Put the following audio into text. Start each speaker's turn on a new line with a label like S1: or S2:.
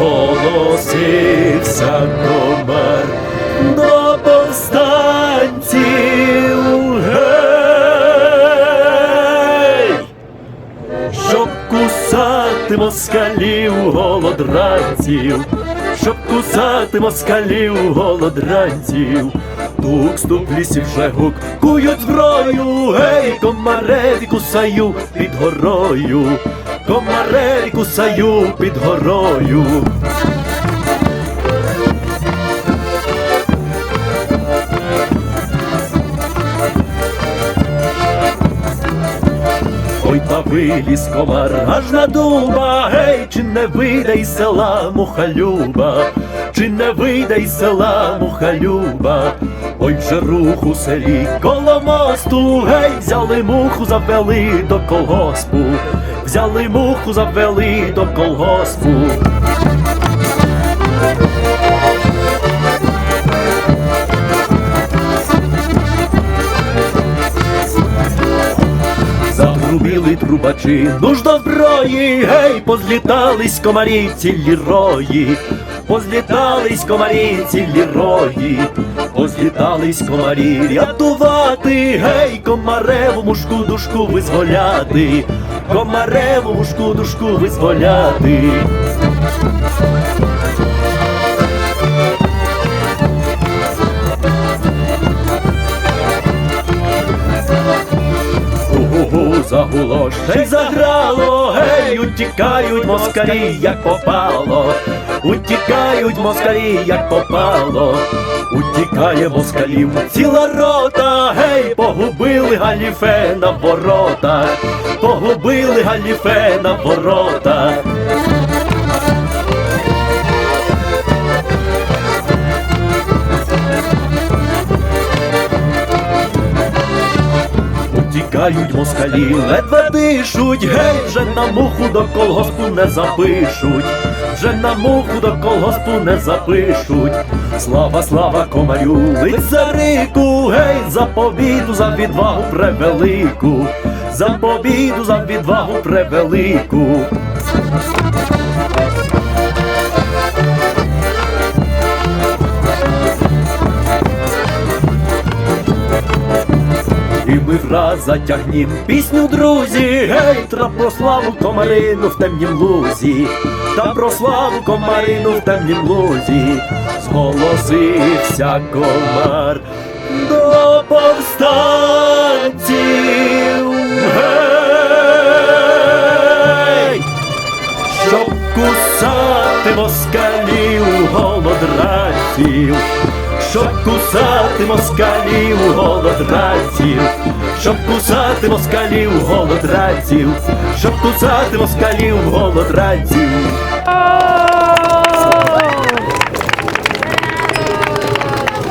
S1: зголосився комар до повстанців. Гей! Щоб кусати москалів голодранців, щоб кусати москалів голодранців, тук стук в лісі вже гук, кують зброю, гей, комареві кусаю під горою, комареві кусаю під горою. Ой, та виліз комар аж на дуба, гей, чи не вийде із села мухалюба, чи не вийде із села мухалюба, ой, вже рух селі коло мосту, гей, взяли муху, завели до колгоспу, взяли муху, завели до колгоспу. Загрубіли трубачі, нуж до зброї, гей, позлітались комарі цілі рої, позлітались комарі цілі рої, позлітались комарі рятувати, гей, комареву мушку душку визволяти, комареву мушку душку визволяти. Загуло, ще й заграло, гей, утікають москалі, як попало, утікають москалі, як попало, утікає москалів ціла рота, гей, погубили галіфе на ворота, погубили галіфе на воротах. Утікають москалі, ледве дишуть, гей, вже на муху до колгоспу не запишуть, вже на муху до колгоспу не запишуть. Слава, слава комарю, лицарику, гей, за побіду, за відвагу превелику, за побіду, за відвагу превелику. І ми враз затягнім пісню, друзі, гей, та про славу комарину в темнім лузі, та про славу комарину в темнім лузі, зголосився комар до повстанців. Гей! щоб кусати москалів голодранців, щоб кусати москалів голодранців, щоб кусати москалів голодранців, щоб кусати москалів голодранців.